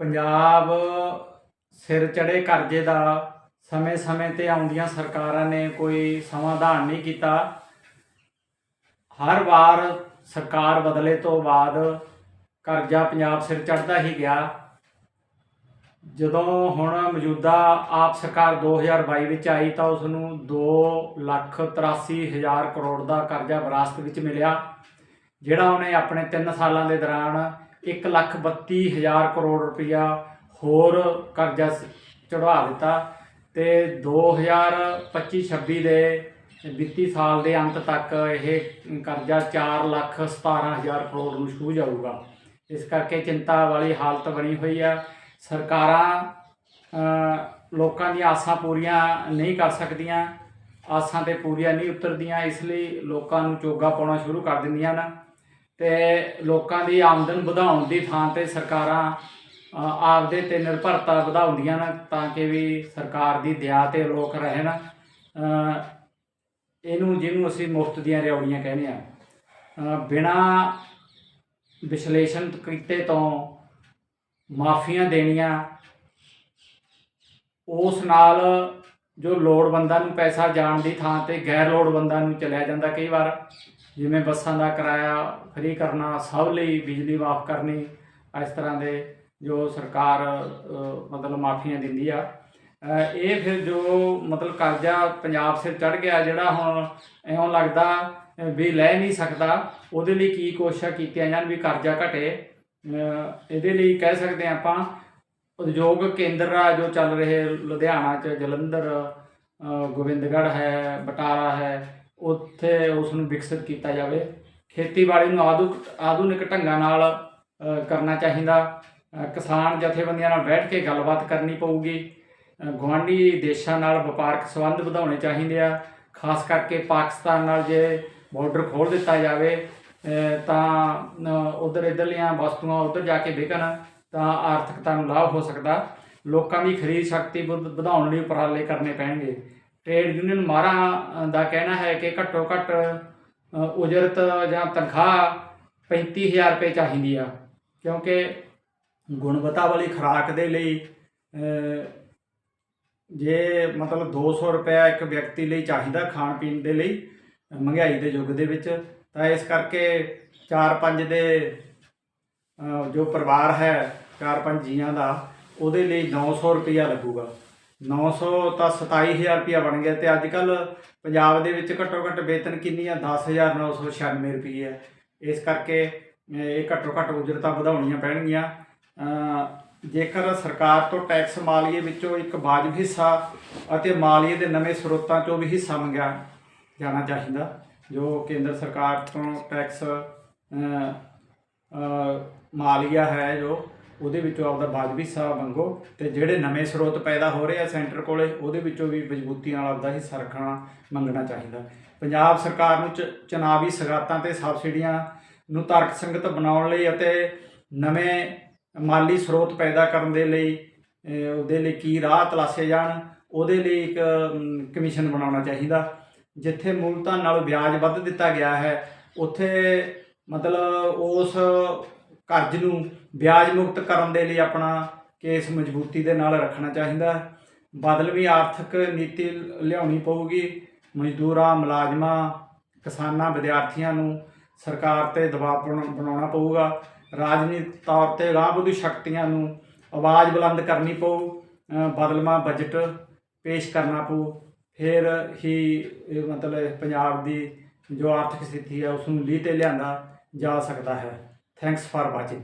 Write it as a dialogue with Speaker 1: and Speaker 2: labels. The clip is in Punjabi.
Speaker 1: ਪੰਜਾਬ ਸਿਰ ਚੜੇ ਕਰਜ਼ੇ ਦਾ ਸਮੇਂ-ਸਮੇਂ ਤੇ ਆਉਂਦੀਆਂ ਸਰਕਾਰਾਂ ਨੇ ਕੋਈ ਸਮਾਧਾਨ ਨਹੀਂ ਕੀਤਾ। ਹਰ ਵਾਰ ਸਰਕਾਰ ਬਦਲੇ ਤੋਂ ਬਾਅਦ ਕਰਜ਼ਾ ਪੰਜਾਬ ਸਿਰ ਚੜਦਾ ਹੀ ਗਿਆ। ਜਦੋਂ ਹੁਣ ਮੌਜੂਦਾ ਆਪ ਸਰਕਾਰ 2022 ਵਿੱਚ ਆਈ ਤਾਂ ਉਸ ਨੂੰ 2 ਲੱਖ 83 ਹਜ਼ਾਰ ਕਰੋੜ ਦਾ ਕਰਜ਼ਾ ਵਿਰਾਸਤ ਵਿੱਚ ਮਿਲਿਆ, ਜਿਹੜਾ ਉਹਨੇ ਆਪਣੇ 3 ਸਾਲਾਂ ਦੇ ਦੌਰਾਨ 1 ਲੱਖ 32 ਹਜ਼ਾਰ ਕਰੋੜ ਰੁਪਇਆ ਹੋਰ ਕਰਜ਼ਾ ਚੜਵਾ ਦਿੱਤਾ ਤੇ 2025-26 ਦੇ ਵਿੱਤੀ ਸਾਲ ਦੇ ਅੰਤ ਤੱਕ ਇਹ ਕਰਜ਼ਾ 4 ਲੱਖ 17 ਹਜ਼ਾਰ ਕਰੋੜ ਨੂੰ ਛੂਹ ਜਾਊਗਾ। ਇਸ ਕਰਕੇ ਚਿੰਤਾ ਵਾਲੀ ਹਾਲਤ ਬਣੀ ਹੋਈ ਆ। ਸਰਕਾਰਾਂ ਲੋਕਾਂ ਦੀਆਂ ਆਸਾਂ ਪੂਰੀਆਂ ਨਹੀਂ ਕਰ ਸਕਦੀਆਂ, ਆਸਾਂ ਤੇ ਪੂਰੀਆਂ ਨਹੀਂ ਉਤਰਦੀਆਂ, ਇਸ ਲਈ ਲੋਕਾਂ ਨੂੰ ਚੋਗਾ ਪਾਉਣਾ ਸ਼ੁਰੂ ਕਰ ਦਿੰਦੀਆਂ ਨੇ ਤੇ ਲੋਕਾਂ ਦੀ ਆਮਦਨ ਵਧਾਉਣ ਦੀ ਥਾਂ ਤੇ ਸਰਕਾਰਾਂ ਆਪਦੇ ਤੇ ਨਿਰਭਰਤਾ ਵਧਾਉਂਦੀਆਂ ਨੇ ਤਾਂ ਕਿ ਵੀ ਸਰਕਾਰ ਦੀ ਦਇਆ ਤੇ ਲੋਕ ਰਹਿਣ। ਇਹਨੂੰ, ਜਿਹਨੂੰ ਅਸੀਂ ਮੁਫਤ ਦੀਆਂ ਰਿਉੜੀਆਂ ਕਹਿੰਦੇ ਆ ਬਿਨਾ ਵਿਸ਼ਲੇਸ਼ਣ ਕੀਤੇ ਤੋਂ ਮਾਫੀਆਂ ਦੇਣੀਆਂ, ਉਸ ਨਾਲ ਜੋ ਲੋੜਵੰਦਾਂ ਨੂੰ ਪੈਸਾ ਜਾਣ ਦੀ ਥਾਂ ਤੇ ਗੈਰ ਲੋੜਵੰਦਾਂ ਨੂੰ ਚਲਿਆ ਜਾਂਦਾ ਕਈ ਵਾਰ। ਜਿਵੇਂ ਬੱਸਾਂ ਦਾ ਕਿਰਾਇਆ ਫ੍ਰੀ ਕਰਨਾ, ਸਭ ਲਈ ਬਿਜਲੀ ਮਾਫ ਕਰਨੀ, ਇਸ ਤਰ੍ਹਾਂ ਦੇ ਜੋ ਸਰਕਾਰ ਮਤਲਬ ਮਾਫੀਆਂ ਦਿੰਦੀ ਆ। ਇਹ ਫਿਰ ਜੋ ਮਤਲਬ ਕਰਜ਼ਾ ਪੰਜਾਬ ਸਿਰ ਚੜ ਗਿਆ, ਜਿਹੜਾ ਹੁਣ ਇਉਂ ਲੱਗਦਾ ਵੀ ਲੈ ਨਹੀਂ ਸਕਦਾ, ਉਹਦੇ ਲਈ ਕੀ ਕੋਸ਼ਿਸ਼ਾਂ ਕੀਤੀਆਂ ਜਾਣ ਵੀ ਕਰਜ਼ਾ ਘਟੇ। ਇਹਦੇ ਲਈ ਕਹਿ ਸਕਦੇ ਹਾਂ ਆਪਾਂ, ਉਦਯੋਗ ਕੇਂਦਰ ਆ ਜੋ ਚੱਲ ਰਹੇ, ਲੁਧਿਆਣਾ ਚ ਜਲੰਧਰ ਗੋਬਿੰਦਗੜ੍ਹ ਹੈ, ਬਟਾਲਾ ਹੈ ਉੱਥੇ ਉਸ ਨੂੰ ਵਿਕਸਿਤ ਕੀਤਾ ਜਾਵੇ। ਖੇਤੀਬਾੜੀ ਨੂੰ ਆਧੁਨਿਕ ਆਧੁਨਿਕ ਢੰਗਾਂ ਨਾਲ ਕਰਨਾ ਚਾਹੀਦਾ। ਕਿਸਾਨ ਜਥੇਬੰਦੀਆਂ ਨਾਲ ਬੈਠ ਕੇ ਗੱਲਬਾਤ ਕਰਨੀ ਪਊਗੀ। ਅ, ਗੁਆਂਢੀ ਦੇਸ਼ਾਂ ਨਾਲ ਵਪਾਰਕ ਸੰਬੰਧ ਵਧਾਉਣੇ ਚਾਹੀਦੇ ਆ। ਖਾਸ ਕਰਕੇ ਪਾਕਿਸਤਾਨ ਨਾਲ ਜੇ ਬਾਰਡਰ ਖੋਲ੍ਹ ਦਿੱਤਾ ਜਾਵੇ ਤਾਂ ਉਧਰ ਇਧਰਲੀਆਂ ਵਸਤੂਆਂ ਉਧਰ ਜਾ ਕੇ ਵਿਕਣ ਤਾਂ ਆਰਥਿਕਤਾ ਨੂੰ ਲਾਭ ਹੋ ਸਕਦਾ। ਲੋਕਾਂ ਦੀ ਖਰੀਦ ਸ਼ਕਤੀ ਵਧ- ਵਧਾਉਣ ਲਈ ਉਪਰਾਲੇ ਕਰਨੇ ਪੈਣਗੇ। ਟ੍ਰੇਡ ਯੂਨੀਅਨ ਮਾਰਾਂ ਦਾ ਕਹਿਣਾ ਹੈ ਕਿ ਘੱਟੋ ਘੱਟ ਉਜਰਤ ਜਾਂ ਤਨਖਾਹ 35000 ਰੁਪਏ ਚਾਹੀਦੀ ਆ। ਕਿਉਂਕਿ ਗੁਣਵੱਤਾ ਵਾਲੀ ਖੁਰਾਕ ਦੇ ਲਈ ਜੇ ਮਤਲਬ 200 ਰੁਪਏ ਇੱਕ ਵਿਅਕਤੀ ਲਈ ਚਾਹੀਦਾ ਖਾਣ ਪੀਣ ਦੇ ਲਈ, ਮਹਿੰਗਾਈ ਦੇ ਯੁੱਗ ਦੇ ਵਿੱਚ, ਤਾਂ ਇਸ ਕਰਕੇ 4-5 ਦੇ ਜੋ ਪਰਿਵਾਰ ਹੈ 4-5 ਜੀਆਂ ਦਾ, ਉਹਦੇ ਲਈ 900 ਰੁਪਇਆ ਲੱਗੂਗਾ। 900 ਤਾਂ 27000 ਰੁਪਇਆ ਬਣ ਗਿਆ ਤੇ ਅੱਜ ਕੱਲ ਪੰਜਾਬ ਦੇ ਵਿੱਚ ਘੱਟੋ ਘੱਟ ਵੇਤਨ ਕਿੰਨੀ ਆ? 10996 ਰੁਪਏ ਹੈ ਇਸ ਕਰਕੇ ਇਹ ਘੱਟੋ ਘੱਟ ਉਜਰਤਾਂ ਵਧਾਉਣੀਆਂ ਪੈਣਗੀਆਂ। ਜੇਕਰ ਸਰਕਾਰ ਤੋਂ ਟੈਕਸ ਮਾਲੀਏ ਵਿੱਚੋਂ ਇੱਕ ਵਾਜਬ ਹਿੱਸਾ ਅਤੇ ਮਾਲੀਏ ਦੇ ਨਵੇਂ ਸਰੋਤਾਂ ਚੋਂ ਵੀ ਹਿੱਸਾ ਮੰਗਿਆ ਜਾਣਾ ਚਾਹੀਦਾ, ਜੋ ਕੇਂਦਰ ਸਰਕਾਰ ਤੋਂ ਟੈਕਸ ਮਾਲੀਆ ਹੈ ਜੋ ਉਹਦੇ ਵਿੱਚੋਂ ਆਪਦਾ ਵਾਜਬੀ ਹਿੱਸਾ ਮੰਗੋ ਤੇ ਜਿਹੜੇ ਨਵੇਂ ਸਰੋਤ ਪੈਦਾ ਹੋ ਰਹੇ ਆ ਸੈਂਟਰ ਕੋਲੇ, ਉਹਦੇ ਵਿੱਚੋਂ ਵੀ ਮਜ਼ਬੂਤੀ ਨਾਲ ਆਪਦਾ ਹਿੱਸਾ ਰੱਖਣਾ ਮੰਗਣਾ ਚਾਹੀਦਾ। ਪੰਜਾਬ ਸਰਕਾਰ ਨੂੰ ਚ- ਚੁਣਾਵੀ ਸਗਾਤਾਂ ਤੇ ਸਬਸਿਡੀਆਂ ਨੂੰ ਤਰਕ ਸੰਗਤ ਬਣਾਉਣ ਲਈ ਅਤੇ ਨਵੇਂ ਮਾਲੀ ਸਰੋਤ ਪੈਦਾ ਕਰਨ ਦੇ ਲਈ ਉਹਦੇ ਲਈ ਕੀ ਰਾਹ ਤਲਾਸ਼ੇ ਜਾਣ, ਉਹਦੇ ਲਈ ਇੱਕ ਕਮਿਸ਼ਨ ਬਣਾਉਣਾ ਚਾਹੀਦਾ। ਜਿੱਥੇ ਮੂਲਧਨ ਨਾਲ ਵਿਆਜ ਵੱਧ ਦਿੱਤਾ ਗਿਆ ਹੈ, ਉੱਥੇ ਮਤਲਬ ਉਸ ਕਰਜ਼ ਨੂੰ ਵਿਆਜ ਮੁਕਤ ਕਰਨ ਦੇ ਲਈ ਆਪਣਾ ਕੇਸ ਮਜ਼ਬੂਤੀ ਦੇ ਨਾਲ ਰੱਖਣਾ ਚਾਹੀਦਾ। ਹੈ। ਬਦਲਵੀਂ ਆਰਥਿਕ ਨੀਤੀ ਲਿਆਉਣੀ ਪਊਗੀ। ਮਜ਼ਦੂਰਾਂ ਮੁਲਾਜ਼ਮਾਂ ਕਿਸਾਨਾਂ ਵਿਦਿਆਰਥੀਆਂ ਨੂੰ ਸਰਕਾਰ ਤੇ ਦਬਾਅ ਬਣਾਉ- ਬਣਾਉਣਾ ਪਊਗਾ। ਰਾਜਨੀਤਿਕ ਤੌਰ ਤੇ ਰਾਹਬੁਦੀ ਸ਼ਕਤੀਆਂ ਨੂੰ ਆਵਾਜ਼ ਬੁਲੰਦ ਕਰਨੀ ਪਊ ਅ, ਬਦਲਵਾਂ ਬਜਟ ਪੇਸ਼ ਕਰਨਾ ਪਊ। ਫਿਰ ਹੀ ਮਤਲਬ ਪੰਜਾਬ ਦੀ ਜੋ ਆਰਥਿਕ ਸਥਿਤੀ ਹੈ ਉਸ ਨੂੰ ਲੀਹ ਤੇ ਲਿਆਂਦਾ ਜਾ ਸਕਦਾ ਹੈ। Thanks for watching